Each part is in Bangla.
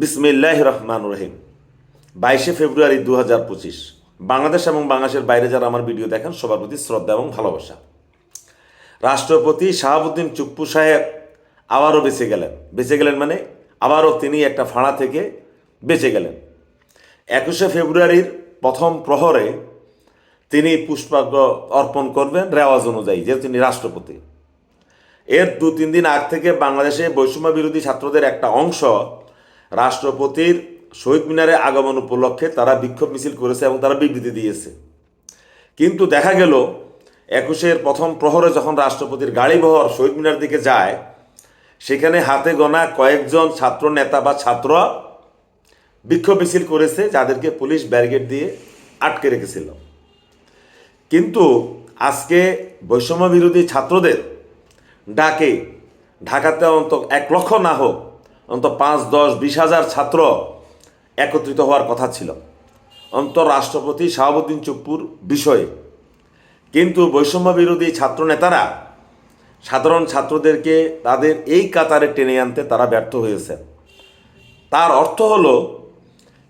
বিসমিল্লাহ রহমান রহিম। বাইশে ফেব্রুয়ারি দু হাজার পঁচিশ। বাংলাদেশ এবং বাংলাদেশের বাইরে যারা আমার ভিডিও দেখেন, সবার প্রতি শ্রদ্ধা এবং ভালোবাসা। রাষ্ট্রপতি শাহাবুদ্দিন চুপ্পু সাহেব আবারও বেঁচে গেলেন। বেঁচে গেলেন মানে আবারও তিনি একটা ফাঁড়া থেকে বেঁচে গেলেন। একুশে ফেব্রুয়ারির প্রথম প্রহরে তিনি পুষ্পার্ঘ্য অর্পণ করবেন রেওয়াজ অনুযায়ী, যেহেতু তিনি রাষ্ট্রপতি। এর দু তিন দিন আগ থেকে বাংলাদেশে বৈষম্য বিরোধী ছাত্রদের একটা অংশ রাষ্ট্রপতির শহীদ মিনারে আগমন উপলক্ষে তারা বিক্ষোভ মিছিল করেছে এবং তারা বিবৃতি দিয়েছে। কিন্তু দেখা গেল, একুশের প্রথম প্রহরে যখন রাষ্ট্রপতির গাড়িবহর শহীদ মিনার দিকে যায়, সেখানে হাতে গোনা কয়েকজন ছাত্র নেতা বা ছাত্র বিক্ষোভ মিছিল করেছে, যাদেরকে পুলিশ ব্যারিকেড দিয়ে আটকে রেখেছিল। কিন্তু আজকে বৈষম্য বিরোধী ছাত্রদের ডাকে ঢাকাতে অন্তত এক লক্ষ না হোক অন্ত পাঁচ, দশ, বিশ হাজার ছাত্র একত্রিত হওয়ার কথা ছিল। অন্ত রাষ্ট্রপতি শাহাবুদ্দিন চুপ্পুর বিষয়ে। কিন্তু বৈষম্য বিরোধী ছাত্র নেতারা সাধারণ ছাত্রদেরকে তাদের এই কাতারে টেনে আনতে তারা ব্যর্থ হয়েছে। তার অর্থ হলো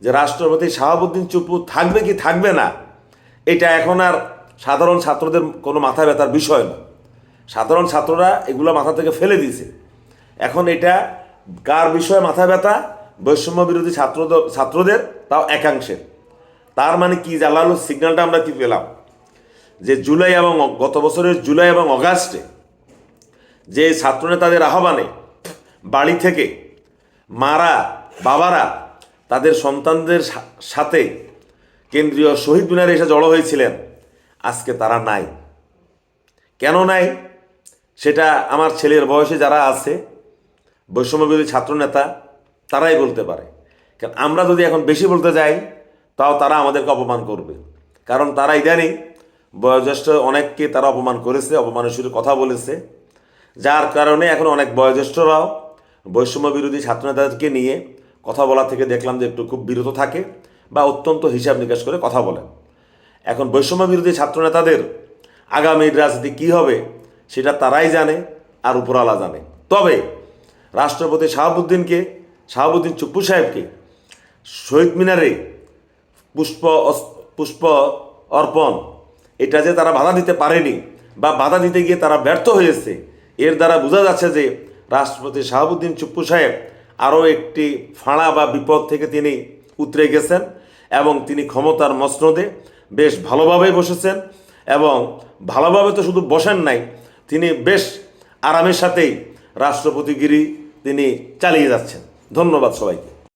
যে রাষ্ট্রপতি শাহাবুদ্দিন চুপ্পু থাকবে কি থাকবে না, এটা এখন আর সাধারণ ছাত্রদের কোনো মাথা ব্যথার বিষয় না সাধারণ ছাত্ররা এগুলো মাথা থেকে ফেলে দিয়েছে। এখন এটা কার বিষয়ে মাথা ব্যথা? বৈষম্য বিরোধী ছাত্র ছাত্রদের, তাও একাংশের। তার মানে কি জ্বালালো সিগন্যালটা আমরা কি পেলাম? যে জুলাই এবং গত বছরের জুলাই এবং অগাস্টে যে ছাত্রনেতাদের আহ্বানে বাড়ি থেকে মারা, বাবারা তাদের সন্তানদের সাথে কেন্দ্রীয় শহীদ মিনারে এসে জড়ো হয়েছিলেন, আজকে তারা নাই। কেন নাই? সেটা আমার ছেলের বয়সে যারা আছে বৈষম্যবিরোধী ছাত্রনেতা তারাই বলতে পারে। কারণ আমরা যদি এখন বেশি বলতে যাই, তাও তারা আমাদেরকে অপমান করবে। কারণ তারা ইদানিং বয়োজ্যেষ্ঠ অনেককে তারা অপমান করেছে, অপমানের সুরে কথা বলেছে। যার কারণে এখন অনেক বয়োজ্যেষ্ঠরাও বৈষম্য বিরোধী ছাত্রনেতাদেরকে নিয়ে কথা বলা থেকে দেখলাম যে একটু খুব বিরত থাকে বা অত্যন্ত হিসাব নিকাশ করে কথা বলেন। এখন বৈষম্য বিরোধী ছাত্রনেতাদের আগামীর রাজনীতি কী হবে, সেটা তারাই জানে আর উপরালা জানে। তবে রাষ্ট্রপতি শাহাবুদ্দিনকে, শাহাবুদ্দিন চুপ্পু সাহেবকে, শহীদ মিনারে পুষ্প পুষ্প অর্পণ। এটা যে তারা বাধা দিতে পারেনি বা বাধা দিতে গিয়ে তারা ব্যর্থ হয়েছে, এর দ্বারা বোঝা যাচ্ছে যে রাষ্ট্রপতি শাহাবুদ্দিন চুপ্পু সাহেব আরও একটি ফাঁড়া বা বিপদ থেকে তিনি উতরে গেছেন এবং তিনি ক্ষমতার মসনদে বেশ ভালোভাবে বসেছেন এবং ভালোভাবে তো শুধু বসেন নাই, তিনি বেশ আরামের সাথেই রাষ্ট্রপতিগিরি তিনি চালিয়ে যাচ্ছেন। ধন্যবাদ সবাইকে।